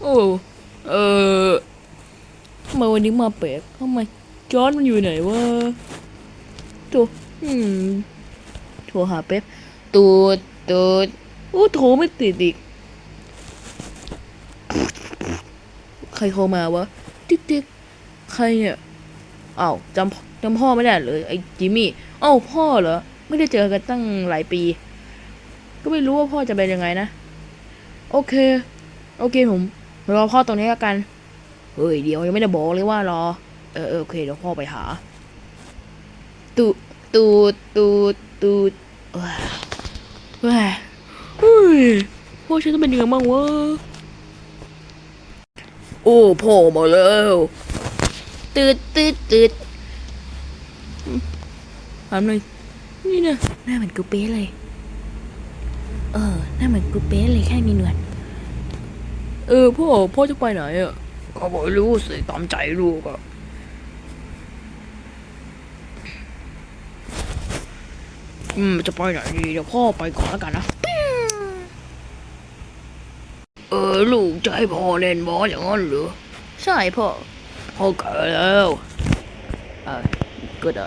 โอ้เออทำไมวันนี้มาแปลกทำไมจอนมันอยู่ไหนวะโทรอืมโทรหาเป๊ปตูดตูดโอ้โทรไม่ติดอีก ใครโทรมาวะ ติ๊กติ๊กใครเนี่ยอ้าวจำจำพ่อไม่ได้เลยไอ้จิมมี่อ้าวพ่อเหรอ ไม่ได้เจอกันตั้งหลายปี ก็ไม่รู้ว่าพ่อจะเป็นยังไงนะ โอเค โอเคผมรอพ่อตรงนี้แล้วกัน เฮ้ยเดี๋ยวยังไม่ได้บอกเลยว่ารอ เออเออโอเคเดี๋ยวพ่อไปหา ตูดตูดตูดตูดเอ้ยเฮ้ยเฮ้ยพ่อฉันจะเป็นยังไงบ้างวะ โอ้พ่อมาแล้วตืดตืดตืดถามหน่อยนี่นะหน้าเหมือนกูเป๊ะเลย เออ หน้าเหมือนกูเป๊ะเลยแค่มีหนวด เออพ่อพ่อจะไปไหนอะก็บอกรู้สิตามใจลูกอะอืมจะไปไหนดีเดี๋ยวพ่อไปก่อนแล้วกันนะ เออลูกจะให้พ่อเล่นบอลอย่างนั้นเหรอ ใช่พ่อ พ่อแก่แล้วเออก็ได้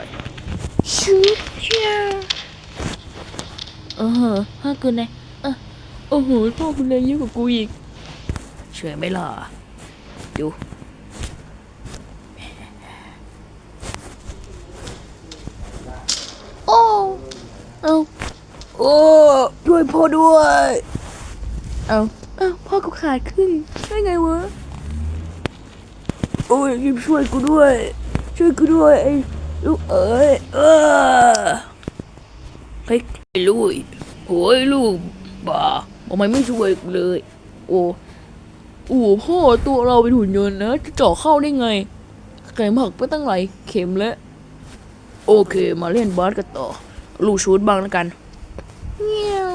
ชูเชียเออห้าเกินเลยเออโอ้โหพ่อคุณเล่นเยอะกว่ากูอีก เชื่อไหมล่ะ ดู โอ้ เอาโอ้ด้วยพ่อด้วย เอาเอาพ่อกูขาดครึ่งได้ไงวะ โอ้ยรีบช่วยกูด้วย ช่วยกูด้วยไอ้ลูกเอ๋ยเออเฮ้ยไอ้ลูกโอ้ยลูกบ้าทำไมไม่ช่วยกูเลย โอ้ โอ้พ่อตัวเราเป็นหุ่นยนต์นะจะเจาะเข้าได้ไงเข็มหักไปตั้งหลายเข็มแล้ว โอเค มาเล่นบาสกันต่อ ลูกชูดบ้างแล้วกันเงี้ยว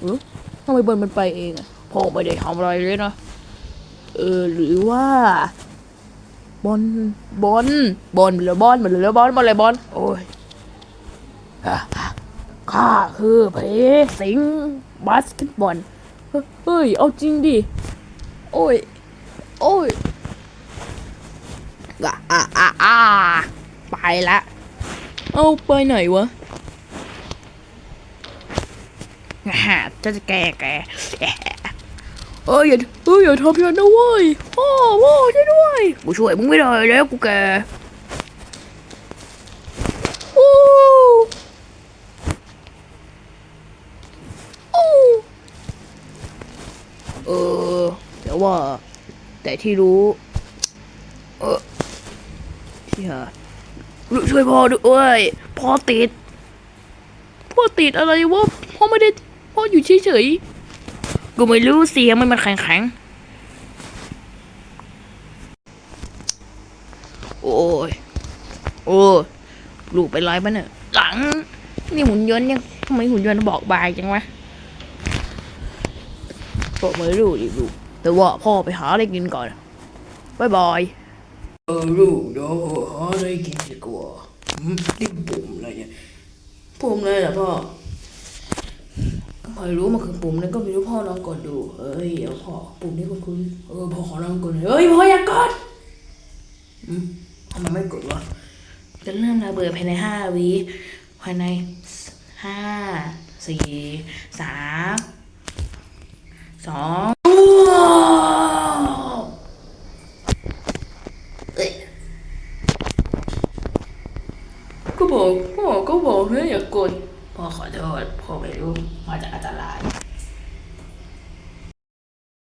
เออทำไมบอลมันไปเองอะพ่อไม่ได้ทำอะไรเลยนะ เออ หรือว่าบอลบอลบอลหรือบอลมันหรือบอลบอลอะไรบอลโอ้ยอะข้าคือเพสิงบาสเกตบอล เฮ้ย เอาจริงดิ โอ้ย โอ้ยอะอะอะอะไปละ เอาไปไหนวะฮ่าจะจะแกแกเอ้ยอย่าเอ้ยอย่าทำอย่างนั้นนะเว้ยพ่อพ่อช่วยด้วย กูช่วยมึงไม่ได้แล้วกูแกโอ้โอ้ เออ แต่ว่า แต่ที่รู้ เออเชี่ยช่วยพ่อด้วยพ่อติดพ่อติดอะไรวะพ่อไม่ได้พ่ออยู่เฉยๆกูไม่รู้เสียงมันมันแข็งๆโอ้ยโอ้ยลูกเป็นไรบ้าเนี่ยหลัง นี่หุ่นยนต์ยังทำไมหุ่นยนต์บอกบายจังวะ ก็ไม่รู้ดิลูกแต่ว่าพ่อไปหาอะไรกินก่อนบายบายเออลูกเดี๋ยวหาอะไรกินดีกว่าอืมนี่ปุ่มอะไรเนี่ยปุ่มอะไรล่ะพ่อไม่รู้มันคือปุ่มนั้นก็ไม่รู้พ่อลองกดดูเอ้ยเดี๋ยวพ่อปุ่มนี้คุณคุณเออพ่อขอลองกดหน่อยเฮ้ยพ่ออย่ากดอืมทำไมไม่กดวะจะเริ่มระเบิดภายในห้าวิภายในห้าสี่สาม สองก็บอกพ่อก็บอกเฮ้ยอย่ากดพ่อขอโทษพ่อไม่รู้มาจากอันตราย